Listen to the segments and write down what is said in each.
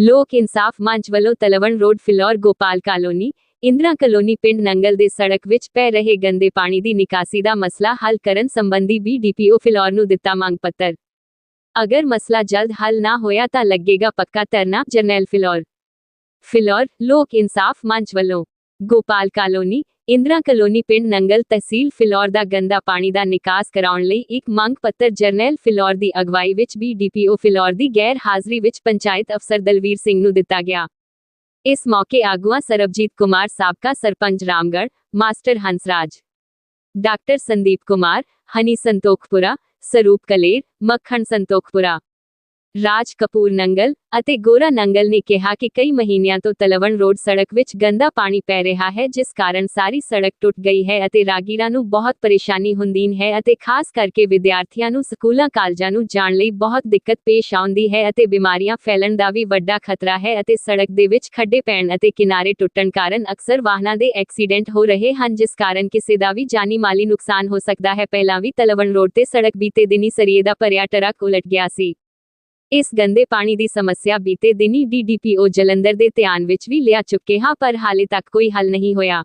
ਲੋਕ ਇਨਸਾਫ ਮੰਚ ਵੱਲੋਂ Talwan road, Phillaur, Gopal colony, Indira colony ਪਿੰਡ ਨੰਗਲ ਦੇ ਸੜਕ ਵਿੱਚ ਪੈ ਰਹੇ ਗੰਦੇ ਪਾਣੀ ਦੀ ਨਿਕਾਸੀ ਦਾ ਮਸਲਾ ਹੱਲ ਕਰਨ ਸੰਬੰਧੀ ਬੀਡੀਪੀਓ ਫਿਲੌਰ ਨੂੰ ਦਿੱਤਾ ਮੰਗ ਪੱਤਰ। ਅਗਰ ਮਸਲਾ ਜਲਦ ਹੱਲ ਨਾ ਹੋਇਆ ਤਾਂ ਲੱਗੇਗਾ ਪੱਕਾ ਧਰਨਾ, ਜਰਨੈਲ ਫਿਲੌਰ। ਫਿਲੌਰ, ਲੋਕ ਇਨਸਾਫ ਮੰਚ ਵੱਲੋਂ। ਗੋਪਾਲ ਕਾਲੋਨੀ ਇੰਦਰਾ ਕਲੋਨੀ ਪਿੰਡ ਨੰਗਲ ਤਹਿਸੀਲ ਫਿਲੌਰ ਦਾ ਗੰਦਾ ਪਾਣੀ ਦਾ ਨਿਕਾਸ ਕਰਾਉਣ ਲਈ ਇੱਕ ਮੰਗ ਪੱਤਰ ਜਰਨੈਲ ਫਿਲੌਰ ਦੀ ਅਗਵਾਈ ਵਿੱਚ ਬੀਡੀਪੀਓ ਫਿਲੌਰ ਦੀ ਗੈਰ ਹਾਜ਼ਰੀ ਵਿੱਚ ਪੰਚਾਇਤ ਅਫਸਰ ਦਲਵੀਰ ਸਿੰਘ ਨੂੰ ਦਿੱਤਾ ਗਿਆ। ਇਸ ਮੌਕੇ ਆਗੂਆਂ ਸਰਬਜੀਤ ਕੁਮਾਰ ਸਾਬਕਾ sarpanch Ramgarh master Hansraj, doctor Sandeep Kumar, Honey Santokhpura, Saroop Kaler, Makhan Santokhpura Raj Kapoor Nangal ਅਤੇ ਗੋਰਾ ਨੰਗਲ ਨੇ ਕਿਹਾ ਕਿ ਕਈ ਮਹੀਨਿਆਂ ਤੋਂ ਤਲਵਣ ਰੋਡ ਸੜਕ ਵਿੱਚ ਗੰਦਾ ਪਾਣੀ ਪੈ ਰਿਹਾ ਹੈ, ਜਿਸ ਕਾਰਨ ਸਾਰੀ ਸੜਕ ਟੁੱਟ ਗਈ ਹੈ ਅਤੇ ਰਾਗੀਰਾਂ ਨੂੰ ਬਹੁਤ ਪਰੇਸ਼ਾਨੀ ਹੁੰਦੀ ਹੈ ਅਤੇ ਖਾਸ ਕਰਕੇ ਵਿਦਿਆਰਥੀਆਂ ਨੂੰ ਸਕੂਲਾਂ ਕਾਲਜਾਂ ਨੂੰ ਜਾਣ ਲਈ ਬਹੁਤ ਦਿੱਕਤ ਪੇਸ਼ ਆਉਂਦੀ ਹੈ ਅਤੇ ਬਿਮਾਰੀਆਂ ਫੈਲਣ ਦਾ ਵੀ ਵੱਡਾ ਖਤਰਾ ਹੈ ਅਤੇ ਸੜਕ ਦੇ ਵਿੱਚ ਖੱਡੇ ਪੈਣ ਅਤੇ ਕਿਨਾਰੇ ਟੁੱਟਣ ਕਾਰਨ ਅਕਸਰ ਵਾਹਨਾਂ ਦੇ ਐਕਸੀਡੈਂਟ ਹੋ ਰਹੇ ਹਨ, ਜਿਸ ਕਾਰਨ ਕਿਸੇ ਦਾ ਵੀ ਜਾਨੀ ਮਾਲੀ ਨੁਕਸਾਨ ਹੋ ਸਕਦਾ ਹੈ। ਪਹਿਲਾਂ ਵੀ ਤਲਵਣ ਰੋਡ ਤੇ ਸੜਕ ਬੀਤੇ ਦਿਨੀ ਸਰੀਏ ਦਾ ਭਰਿਆ ਟਰੱਕ ਉਲਟ ਗਿਆ ਸੀ। ਇਸ ਗੰਦੇ ਪਾਣੀ ਦੀ ਸਮੱਸਿਆ ਬੀਤੇ ਦਿਨੀ ਡੀਡੀਪੀਓ ਜਲੰਧਰ ਦੇ ਧਿਆਨ ਵਿੱਚ ਵੀ ਲਿਆ ਚੁੱਕੇ ਹਾਂ, ਪਰ ਹਾਲੇ ਤੱਕ ਕੋਈ ਹੱਲ ਨਹੀਂ ਹੋਇਆ।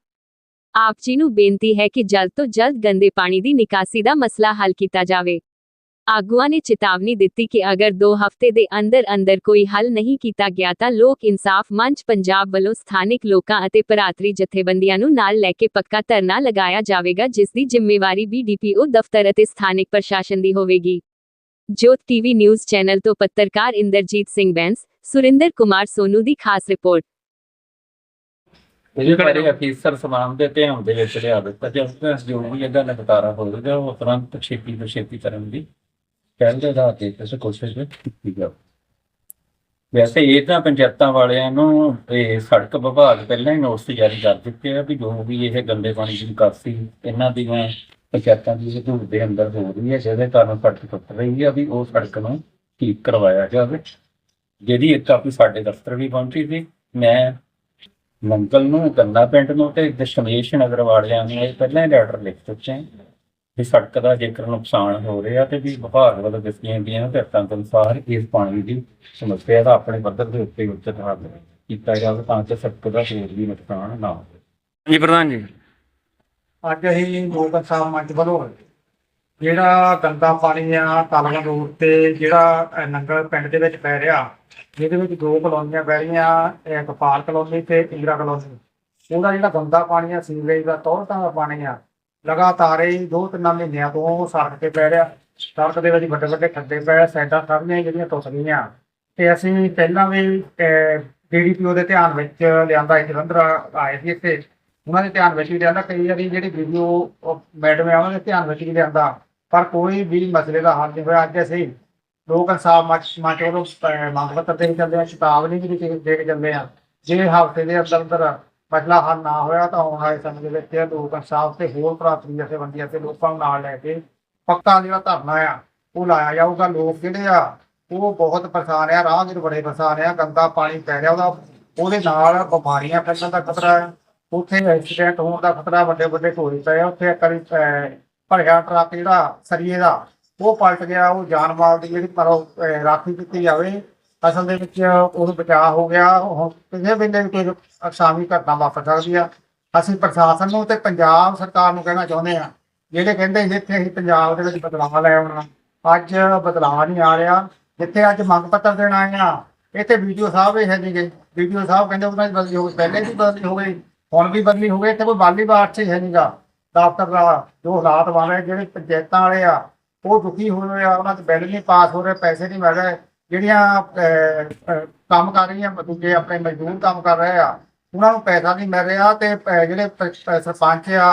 ਆਪ ਜੀ ਨੂੰ ਬੇਨਤੀ ਹੈ ਕਿ ਜਲਦ ਤੋਂ ਜਲਦ ਗੰਦੇ ਪਾਣੀ ਦੀ ਨਿਕਾਸੀ ਦਾ ਮਸਲਾ ਹੱਲ ਕੀਤਾ ਜਾਵੇ। ਆਗੂਆਂ ਨੇ ਚੇਤਾਵਨੀ ਦਿੱਤੀ ਕਿ ਅਗਰ 2 ਹਫ਼ਤੇ ਦੇ ਅੰਦਰ ਅੰਦਰ ਕੋਈ ਹੱਲ ਨਹੀਂ ਕੀਤਾ ਗਿਆ ਤਾਂ ਲੋਕ ਇਨਸਾਫ ਮੰਚ ਪੰਜਾਬ ਵੱਲੋਂ ਸਥਾਨਕ ਲੋਕਾਂ ਅਤੇ ਭਰਾਤਰੀ ਜਥੇਬੰਦੀਆਂ ਨੂੰ ਨਾਲ ਲੈ ਕੇ ਪੱਕਾ ਧਰਨਾ ਲਗਾਇਆ ਜਾਵੇਗਾ, ਜਿਸ ਦੀ ਜ਼ਿੰਮੇਵਾਰੀ ਬੀਡੀਪੀਓ ਦਫ਼ਤਰ ਅਤੇ ਸਥਾਨਕ ਪ੍ਰਸ਼ਾਸਨ ਦੀ ਹੋਵੇਗੀ। ਜੋਤ ਟੀਵੀ ਨਿਊਜ਼ ਚੈਨਲ ਤੋਂ ਪੱਤਰਕਾਰ ਇੰਦਰਜੀਤ ਸਿੰਘ ਬੈਂਸ, ਸੁਰਿੰਦਰ ਕੁਮਾਰ ਸੋਨੂ ਦੀ ਖਾਸ ਰਿਪੋਰਟ। ਇਹਦੇ ਬਾਰੇ ਅਫੀਸਰ ਸਮਾਨ ਦੇ ਧਿਆਨ ਦੇ ਵਿੱਚ ਲਿਆ ਦਿੱਤਾ ਜੇ ਉਸ ਜੋ ਵੀ ਇਹਦਾ ਨਿਪਟਾਰਾ ਹੋਵੇਗਾ ਉਹ ਤੁਰੰਤ ਛੇਤੀ ਤੋਂ ਛੇਤੀ ਕਰਨ ਦੀ ਕਹਿੰਦੇ ਦਾ ਤੇ ਇਸ ਕੋਸ਼ਿਸ਼ ਕੀਤੀ ਜਾਵੇ ਵੈਸੇ ਇਹ ਤਾਂ ਪੰਚਾਇਤਾਂ ਵਾਲਿਆਂ ਨੂੰ ਇਹ ਸੜਕ ਵਿਭਾਗ ਪਹਿਲਾਂ ਹੀ ਨੋਟਿਸ ਜਾਰੀ ਕਰ ਦਿੱਤੇ ਆ ਵੀ ਜੋ ਵੀ ਇਹ ਗੰਦੇ ਪਾਣੀ ਦੀ ਨਿਕਾਸੀ, ਇਹਨਾਂ ਦੀਆਂ ਪੰਚਾਇਤਾਂ ਦੀ ਹਦੂਦ ਦੇ ਅੰਦਰ ਹੋ ਰਹੀ ਹੈ ਜਿਹਦੇ ਕਾਰਨ ਸੜਕ ਟੁੱਟ ਰਹੀ ਹੈ ਵੀ ਉਹ ਸੜਕ ਨੂੰ ਠੀਕ ਕਰਵਾਇਆ ਜਾਵੇ ਜਿਹਦੀ ਇੱਕ ਕਾਪੀ ਸਾਡੇ ਦਫ਼ਤਰ ਵੀ ਪਹੁੰਚੀ ਸੀ, ਮੈਂ ਮੰਗਲ ਨੂੰ ਗੰਨਾ ਪਿੰਡ ਨੂੰ ਤੇ ਦਸ਼ਮੇਸ਼ ਨਗਰ ਵਾਲਿਆਂ ਨੂੰ ਪਹਿਲਾਂ ਹੀ ਲੈਟਰ ਲਿਖ ਚੁੱਕੇ ਹਾਂ ਵੀ ਸੜਕ ਦਾ ਜੇਕਰ ਨੁਕਸਾਨ ਹੋ ਰਿਹਾ ਤੇ ਵੀ ਵਿਭਾਗ ਵੱਲੋਂ ਦਿੱਤੀਆਂ ਗਈਆਂ ਹਦਾਇਤਾਂ ਦੇ ਅਨੁਸਾਰ ਇਸ ਪਾਣੀ ਦੀ ਸਮੱਸਿਆ ਦਾ ਆਪਣੇ ਪੱਧਰ ਦੇ ਉੱਤੇ ਉਚਿਤ ਹੱਲ ਕੀਤਾ ਜਾਵੇ ਤਾਂ ਕਿ ਸੜਕ ਦਾ ਹੋਰ ਵੀ ਨੁਕਸਾਨ ਨਾ ਹੋਵੇ। ਜੀ, ਪ੍ਰਧਾਨ ਜੀ। ਅੱਜ ਅਸੀਂ ਲੋਕ ਸਾਹਿਬ ਮੰਚ ਵੱਲੋਂ ਜਿਹੜਾ ਗੰਦਾ ਪਾਣੀ ਆ ਤਾਲਗਾ ਰੋਡ ਤੇ ਜਿਹੜਾ ਨੰਗਲ ਪਿੰਡ ਦੇ ਵਿੱਚ ਪੈ ਰਿਹਾ, ਜਿਹਦੇ ਵਿੱਚ ਦੋ ਕਲੋਨੀਆਂ ਪੈ ਰਹੀਆਂ, ਇਹ ਗੋਪਾਲ ਕਲੋਨੀ ਤੇ ਇੰਦਰਾ ਕਲੋਨੀ। ਉਹਦਾ ਜਿਹੜਾ ਗੰਦਾ ਪਾਣੀ ਆ, ਸੀਵਰੇਜ ਦਾ, ਤੌਰ ਤਾਂ ਦਾ ਪਾਣੀ ਆ, ਲਗਾਤਾਰ ਹੀ ਦੋ ਤਿੰਨ ਮਹੀਨਿਆਂ ਤੋਂ ਸੜਕ ਤੇ ਪੈ ਰਿਹਾ। ਸੜਕ ਦੇ ਵਿੱਚ ਵੱਡੇ ਵੱਡੇ ਖੱਡੇ ਪਏ, ਸਾਈਡਾਂ ਸਾਰੀਆਂ ਜਿਹੜੀਆਂ ਟੁੱਟ ਗਈਆਂ। ਤੇ ਅਸੀਂ ਪਹਿਲਾਂ ਵੀ ਡੀਡੀਪੀਓ ਦੇ ਧਿਆਨ ਵਿੱਚ ਲਿਆਂਦਾ ਸੀ, ਜਲੰਧਰ ਆਏ ਸੀ ਇੱਥੇ। ਉਹਨਾਂ ਦੇ ਧਿਆਨ ਵਿੱਚ ਵੀ ਲਿਆਂਦਾ, ਕਈ ਵਾਰੀ ਜਿਹੜੀ ਵੀਡੀਓ ਮੈਡਮ ਆ ਉਹਨਾਂ ਦੇ ਧਿਆਨ ਵਿੱਚ ਵੀ ਲਿਆਂਦਾ। ਪਰ ਕੋਈ ਵੀ ਮਸਲੇ ਦਾ ਹੱਲ ਨਹੀਂ ਹੋਇਆ। ਅੱਜ ਅਸੀਂ ਲੋਕ ਇਨਸਾਫ ਮੰਚ ਵੱਲੋਂ ਮੰਗ ਪੱਤਰ ਦੇ ਚੱਲਦੇ ਆ ਚੇਤਾਵਨੀ ਵੀ ਦੇ ਕੇ ਚੱਲਦੇ ਆ ਜੇ ਹਫ਼ਤੇ ਦੇ ਅੰਦਰ ਅੰਦਰ ਮਸਲਾ ਹੱਲ ਨਾ ਹੋਇਆ ਤਾਂ ਆਉਣ ਵਾਲੇ ਸਮੇਂ ਦੇ ਵਿੱਚ ਲੋਕ ਇਨਸਾਫ ਤੇ ਹੋਰ ਭਰਾਤਰੀ ਜਥੇਬੰਦੀਆਂ ਤੇ ਲੋਕਾਂ ਨੂੰ ਨਾਲ ਲੈ ਕੇ ਪੱਕਾ ਜਿਹੜਾ ਧਰਨਾ ਆ, ਉਹ ਲਾਇਆ ਜਾਊਗਾ। ਲੋਕ ਜਿਹੜੇ ਆ, ਉਹ ਬਹੁਤ ਪਰੇਸ਼ਾਨ ਆ ਰਾਹਗੀਰ ਬੜੇ ਪਰੇਸ਼ਾਨ ਆ, ਗੰਦਾ ਪਾਣੀ ਪੈ ਰਿਹਾ ਉਹਦਾ। ਉਹਦੇ ਨਾਲ ਬਿਮਾਰੀਆਂ ਫੈਲਣ ਦਾ ਖਤਰਾ ਹੈ ਉੱਥੇ ਐਕਸੀਡੈਂਟ ਹੋਣ ਦਾ ਖਤਰਾ ਵੱਡੇ ਵੱਡੇ ਢੋਏ ਪਏ ਆ। ਉੱਥੇ ਇੱਕ ਭਰਿਆ ਟਰੱਕ ਜਿਹੜਾ ਸਰੀਏ ਦਾ, ਉਹ ਪਲਟ ਗਿਆ। ਉਹ ਜਾਨ ਮਾਲ ਦੀ ਜਿਹੜੀ ਪਰ ਰਾਖੀ ਕੀਤੀ ਜਾਵੇ, ਅਸਲ ਦੇ ਵਿੱਚ ਉਹ ਬਚਾਅ ਹੋ ਗਿਆ। ਉਹ ਕਿਸੇ ਵੇਲੇ ਵੀ ਕੋਈ ਅਕਸਾਮੀ ਘਟਨਾ ਵਾਪਰ ਸਕਦੀ ਆ। ਅਸੀਂ ਪ੍ਰਸ਼ਾਸਨ ਨੂੰ ਤੇ ਪੰਜਾਬ ਸਰਕਾਰ ਨੂੰ ਕਹਿਣਾ ਚਾਹੁੰਦੇ ਆ, ਜਿਹੜੇ ਕਹਿੰਦੇ ਸੀ ਇੱਥੇ ਅਸੀਂ ਪੰਜਾਬ ਦੇ ਵਿੱਚ ਬਦਲਾਅ ਲੈ ਆਉਣਾ। ਅੱਜ ਬਦਲਾਅ ਨਹੀਂ ਆ ਰਿਹਾ। ਜਿੱਥੇ ਅੱਜ ਮੰਗ ਪੱਤਰ ਦੇਣ ਆਏ ਆ, ਇੱਥੇ ਵੀਡੀਓ ਸਾਹਿਬ ਇਹ ਹੈ ਨਹੀਂਗੇ ਵੀਡੀਓ ਸਾਹਿਬ ਕਹਿੰਦੇ ਉਹਨਾਂ ਦੀ ਬਦਲੀ ਹੋ ਗਈ, ਪਹਿਲੇ ਵੀ ਬਦਲੀ ਹੋ ਗਈ। ਹੁਣ ਵੀ ਬਦਲੀ ਹੋ ਗਈ ਇੱਥੇ ਕੋਈ ਬਾਲੀ ਬਾਤ ਚ ਹੈ ਨਹੀਂਗਾ ਦਫ਼ਤਰ ਦਾ ਜੋ ਹਾਲਾਤ ਬਣ ਰਹੇ ਜਿਹੜੇ ਪੰਚਾਇਤਾਂ ਵਾਲੇ ਆ ਉਹ ਦੁਖੀ ਹੋ ਰਹੇ ਆ ਉਹਨਾਂ ਚ ਬਿੱਲ ਨਹੀਂ ਪਾਸ ਹੋ ਰਹੇ ਪੈਸੇ ਨਹੀਂ ਮਿਲ ਰਹੇ। ਜਿਹੜੀਆਂ ਕੰਮ ਕਰ ਰਹੀਆਂ ਦੂਜੇ ਆਪਣੇ ਮਜ਼ਦੂਰ ਕੰਮ ਕਰ ਰਹੇ ਆ ਉਹਨਾਂ ਨੂੰ ਪੈਸਾ ਨਹੀਂ ਮਿਲ ਰਿਹਾ ਤੇ ਜਿਹੜੇ ਸਰਪੰਚ ਆ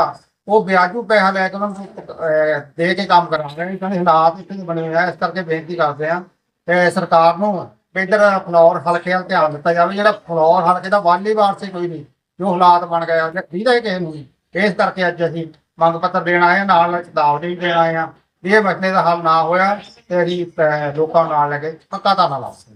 ਉਹ ਵਿਆਜੂ ਪੈਸਾ ਲੈ ਕੇ ਉਹਨਾਂ ਨੂੰ ਅਹ, ਦੇ ਕੇ ਕੰਮ ਕਰਾ ਰਹੇ ਨੇ। ਕਹਿੰਦੇ ਹਾਲਾਤ ਇੱਥੇ ਬਣੇ ਹੋਏ ਆ ਇਸ ਕਰਕੇ ਬੇਨਤੀ ਕਰਦੇ ਆ ਤੇ ਸਰਕਾਰ ਨੂੰ ਵੀ ਇੱਧਰ ਫਲੋਰ ਹਲਕੇ ਵੱਲ ਧਿਆਨ ਦਿੱਤਾ ਜਾਵੇ। ਜਿਹੜਾ ਫਲੋਰ ਹਲਕੇ ਦਾ ਵਾਲੀ ਵਾਰ ਸੇ ਕੋਈ ਨਹੀਂ। ਜੋ ਹਾਲਾਤ ਬਣ ਗਏ ਆ। ਖਰੀਦਾ ਹੀ ਕਿਸੇ ਨੂੰ ਨਹੀਂ ਇਸ ਕਰਕੇ ਅੱਜ ਅਸੀਂ ਮੰਗ ਪੱਤਰ ਦੇਣ ਆਏ ਹਾਂ ਨਾਲ ਚੇਤਾਵਨੀ ਵੀ ਦੇਣ ਆਏ ਹਾਂ ਵੀ ਇਹ ਮਸਲੇ ਦਾ ਹੱਲ ਨਾ ਹੋਇਆ ਤੇ ਅਸੀਂ ਅਹ, ਲੋਕਾਂ ਨੂੰ ਨਾਲ ਲੈ ਕੇ ਪੱਕਾ ਧਰਨਾ ਲਾਵਾਂਗੇ।